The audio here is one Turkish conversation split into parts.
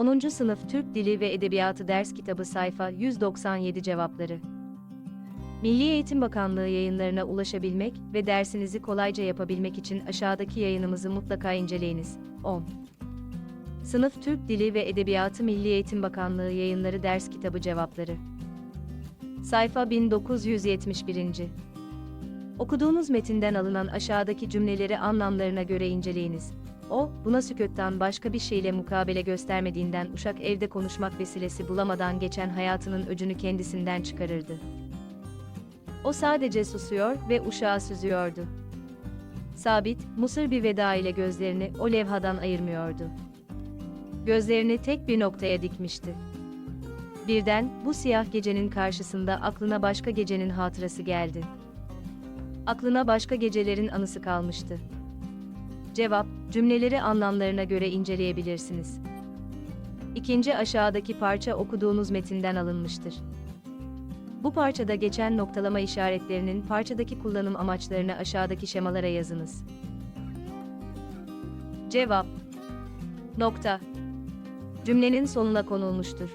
10. Sınıf Türk Dili ve Edebiyatı Ders Kitabı Sayfa 197 Cevapları Milli Eğitim Bakanlığı yayınlarına ulaşabilmek ve dersinizi kolayca yapabilmek için aşağıdaki yayınımızı mutlaka inceleyiniz. 10. Sınıf Türk Dili ve Edebiyatı Milli Eğitim Bakanlığı Yayınları Ders Kitabı Cevapları Sayfa 1971. Okuduğunuz metinden alınan aşağıdaki cümleleri anlamlarına göre inceleyiniz. O, buna sükuttan başka bir şeyle mukabele göstermediğinden uşak evde konuşmak vesilesi bulamadan geçen hayatının öcünü kendisinden çıkarırdı. O sadece susuyor ve uşağı süzüyordu. Sabit, Mısır bir veda ile gözlerini o levhadan ayırmıyordu. Gözlerini tek bir noktaya dikmişti. Birden, bu siyah gecenin karşısında aklına başka gecenin hatırası geldi. Aklına başka gecelerin anısı kalmıştı. Cevap, cümleleri anlamlarına göre inceleyebilirsiniz. İkinci aşağıdaki parça okuduğunuz metinden alınmıştır. Bu parçada geçen noktalama işaretlerinin parçadaki kullanım amaçlarını aşağıdaki şemalara yazınız. Cevap Nokta Cümlenin sonuna konulmuştur.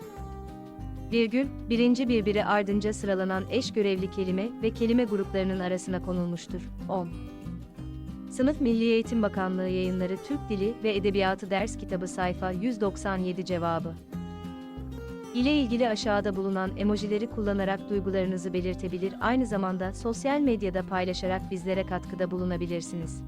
Virgül, birinci birbiri ardınca sıralanan eş görevli kelime ve kelime gruplarının arasına konulmuştur. 10. Sınıf Milli Eğitim Bakanlığı Yayınları Türk Dili ve Edebiyatı Ders Kitabı sayfa 197 cevabı. ile ilgili aşağıda bulunan emojileri kullanarak duygularınızı belirtebilir aynı zamanda sosyal medyada paylaşarak bizlere katkıda bulunabilirsiniz.